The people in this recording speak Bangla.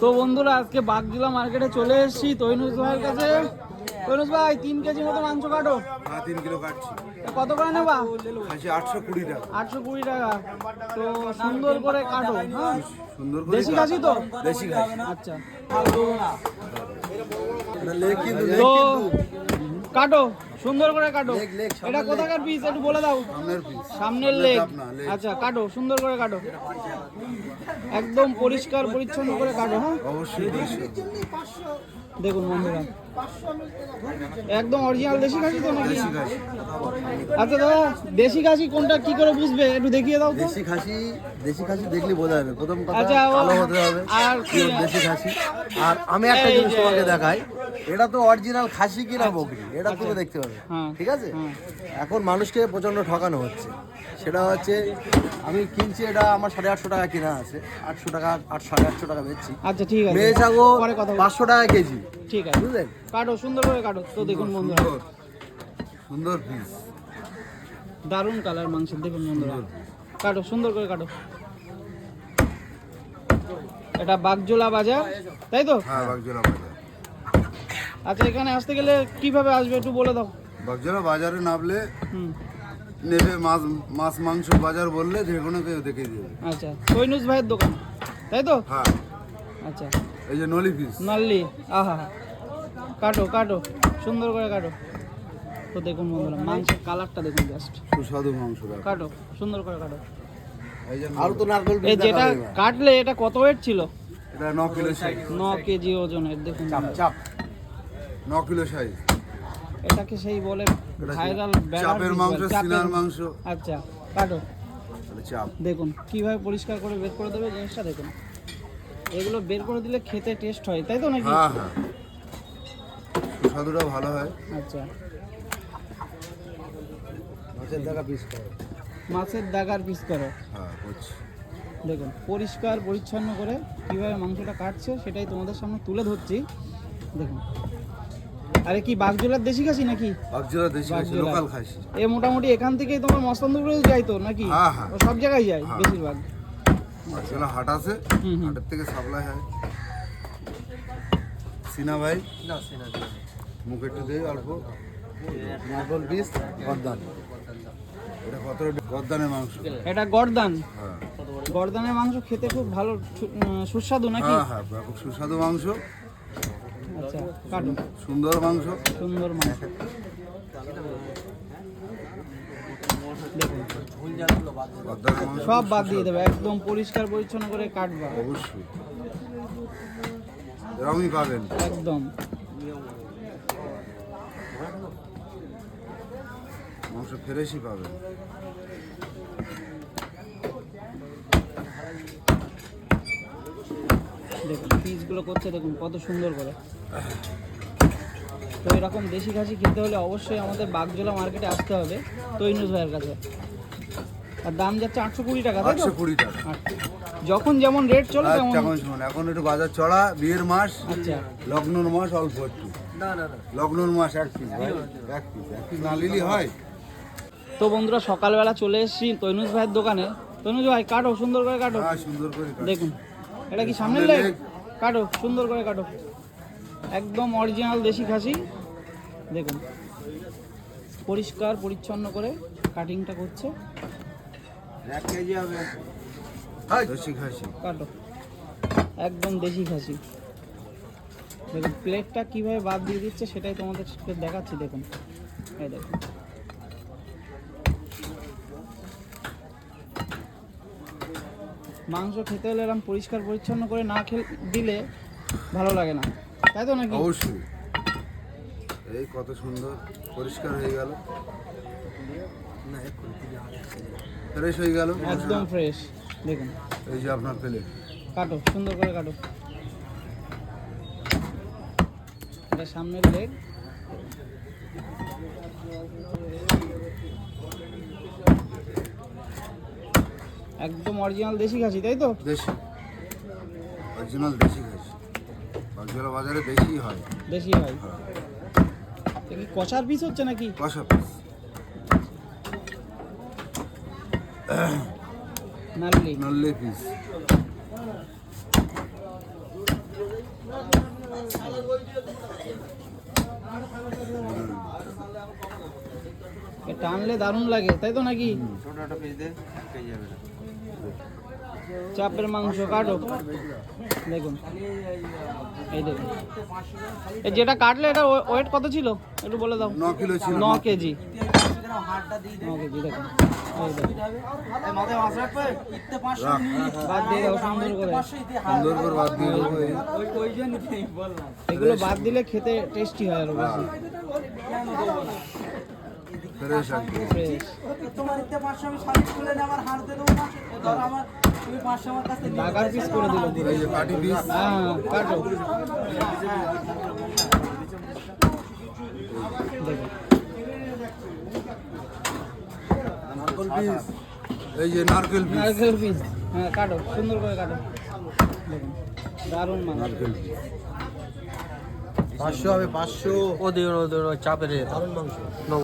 তো বন্ধুরা আজকে বাগজুলা মার্কেটে চলে এসেছি তৈনুস ভাইয়ের কাছে। তৈনুস ভাই তিন কেজি মতো মাংস কাটো। হ্যাঁ তিন কিলো কাটছি। কত করে নেবা? আটশো কুড়ি টাকা। আটশো কুড়ি টাকা। তো সুন্দর করে কাটো হ্যাঁ? সুন্দর করে দেশি খাসি তো? দেশি খাসি। আচ্ছা। তো কাটো সুন্দর করে কাটো। এটা কোথাকার পিস একটু বলে দাও। সামনের লেগ আচ্ছা কাটো সুন্দর করে কাটো। একদম পরিষ্কার পরিচ্ছন্ন করে কাটো হ্যাঁ? অবশ্যই। দেখুন বন্ধুরা একদম অরিজিনাল দেশি খাসি তো নাকি? আচ্ছা দাদা দেশি খাসি কোনটা কি করে বুঝবে? একটু দেখিয়ে দাও তো। দেশি খাসি দেশি খাসি দেখলে বোঝা যাবে। প্রথম কথা আচ্ছা, কালো হতে হবে আর কি- দেশি খাসি। আর আমি একটা জিনিস তোমাকে দেখাই এটা তো অরিজিনাল খাসি কিনা বকরি এটা তুমি দেখতে পাবে হ্যাঁ। ঠিক আছে? হ্যাঁ। এখন মানুষকে প্রচণ্ড ঠকানো হচ্ছে। সেটা হচ্ছে আমি কিনছি এটা আমার সাড়ে আটশো টাকা কেনা আছে। আটশো টাকা আট সাড়ে আটশো টাকা বেচছি। আচ্ছা ঠিক আছে। মেয়ে ছাগল। পাঁচশো টাকা কেজি। ঠিক আছে। বুঝলেন? কাটো সুন্দর করে কাটো। তো দেখুন বন্ধুরা। সুন্দর। পিস দারুণ কালার মাংসের দেখুন বন্ধুরা। কাটো সুন্দর করে কাটো। এটা বাগজোলা বাজার তাই তো? হ্যাঁ বাগজোলা বাজার। আচ্ছা এখানে আসতে গেলে কীভাবে আসবে একটু বলে দাও। বাগজোলা বাজারে নামলে হুম। নেবে মাছ মাছ মাংস বাজার বললে যে কোনো কেউ দেখে দেবে। আচ্ছা সৈনুস ভাইয়ের দোকান তাই তো? হ্যাঁ। আচ্ছা। এই যে নলি পিস নাল্লি আহা কাটো কাটো সুন্দর করে কাটো। তো দেখুন বন্ধুরা মাংসের কালারটা দেখুন জাস্ট সুস্বাদু মাংস কাটো। সুন্দর করে কাটো। এই যে আরও তো নারকেল এই যেটা কাটলে এটা কত ওয়েট ছিল? এটা ন কিলো সাইজ ন কেজি ওজনের দেখুন। চাপ ন কিলো সাইজ এটাকে সেই বলে ভাইরাল চাপের মাংস সিনার মাংস। আচ্ছা কাটো। চাপ। দেখুন কীভাবে পরিষ্কার করে বের করে দেবে জিনিসটা দেখুন। এগুলো বের করে দিলে খেতে টেস্ট হয় তাই তো নাকি? হ্যাঁ হ্যাঁ। সুস্বাদুটা ভালো হয়। আচ্ছা। মাছের টাকা পিস করো। মাছের দাগার পিস করো। হ্যাঁ হচ্ছে দেখুন পরিষ্কার পরিচ্ছন্ন করে কীভাবে মাংসটা কাটছে সেটাই তোমাদের সামনে তুলে ধরছি। দেখুন। আরে কি বাগজোলার দেশি খাসি নাকি? বাগজোলা দেশি খাসি লোকাল খাসি। এ মোটামুটি এখান থেকেই তোমার মস্তানপুরে যাই তো নাকি? হ্যাঁ, হ্যাঁ। সব জায়গায় যায় হ্যাঁ। বেশিরভাগ। বাগজোলা হাট আছে। হাটের থেকে সাপ্লাই হয়। সিনা ভাই? মুখ একটু দিয়ে অল্প। নারকেল পিস গদ্দান এটা কত গদ্দানের মাংস। এটা গর্দান? হ্যাঁ। গর্দানের মাংস খেতে খুব ভালো সুস্বাদু নাকি? হ্যাঁ হ্যাঁ ব্যাপক সুস্বাদু মাংস। আচ্ছা কাটো সুন্দর মাংস। সুন্দর মাংস। সব বাদ দিয়ে দেবে একদম পরিষ্কার পরিচ্ছন্ন করে কাটবা। অবশ্যই। এরকমই পাবেন। একদম। মাংস ফ্রেশই পাবেন। দেখুন পিসগুলো করছে দেখুন কত সুন্দর করে। তো এরকম দেশি খাসি খেতে হলে অবশ্যই আমাদের বাগজোলা মার্কেটে আসতে হবে তৈনুস ভাইয়ের কাছে। আর দাম যাচ্ছে আটশো কুড়ি টাকা তাই তো? আটশো কুড়ি টাকা। আচ্ছা। যখন যেমন রেট চলে তেমন আচ্ছা এখন এখন একটু বাজার চড়া বিয়ের মাস আচ্ছা। লগ্নর মাস অল্প একটু। না না না। লগ্নর মাস এক পিস ভাই। এক পিস এক পিস না নিলেই হয়। তো বন্ধুরা সকালবেলা চলে এসেছি তৈনুস ভাইয়ের দোকানে। তৈনুজ ভাই কাটো সুন্দর করে কাটো। হ্যাঁ সুন্দর করে দেখুন এটা কি সামনের সামনের লেগ কাটো সুন্দর করে কাটো। একদম অরিজিনাল দেশি খাসি। দেখুন পরিষ্কার পরিচ্ছন্ন করে কাটিংটা করছে। এক কেজি হবে। দেশি খাসি। কাটো। একদম দেশি খাসি। দেখুন প্লেটটা কীভাবে বাদ দিয়ে দিচ্ছে সেটাই তোমাদের দেখাচ্ছি দেখুন। এই দেখুন। মাংস খেতে হলে এরকম পরিষ্কার পরিচ্ছন্ন করে না খেলে দিলে ভালো লাগে না। তাই তো নাকি? অবশ্যই। এই কত সুন্দর পরিষ্কার হয়ে গেল। ফ্রেশ হয়ে গেল? একদম ফ্রেশ দেখুন। এই যে আপনার প্লেট কাটো সুন্দর করে কাটো এটা সামনের লেগ একদম অরিজিনাল দেশি খাসি তাই তো? দেশি। অরিজিনাল দেশি খাসি। বাগজোলা বাজারে দেশি হয়। দেশি হয়। কি কষার পিস হচ্ছে নাকি? কষা পিস নাল্লি। পিস টানলে দারুণ লাগে তাই তো নাকি? চাপের মাংস কাটো। দেখুন। এই দেখুন। এই যেটা কাটলে এটা ওয়েট কত ছিল? একটু বলে দাও। ন কিলো ছিল। ন কেজি। এগুলো বাদ দিলে খেতে টেস্টি হয় আরও বেশি। ফ্রেশ তোমার ইতে পাঁচশো আমি খুলে নিয়ে আমার হার দেবো না ধর আমার তুমি পাঁচশো আমার কাছে নিয়ে ডাকার পিস করে দিল। পুরো এই যে কাটি পিস হ্যাঁ কাটো। নারকেল পিস এই যে নারকেল বীজ নারকেল বীজ হ্যাঁ কাটো সুন্দর করে কাটো। দেখুন দারুণ মাংস নারকেল বীজ পাঁচশো হবে পাঁচশো। ওদের ওদের চাপের দারুণ মাংস।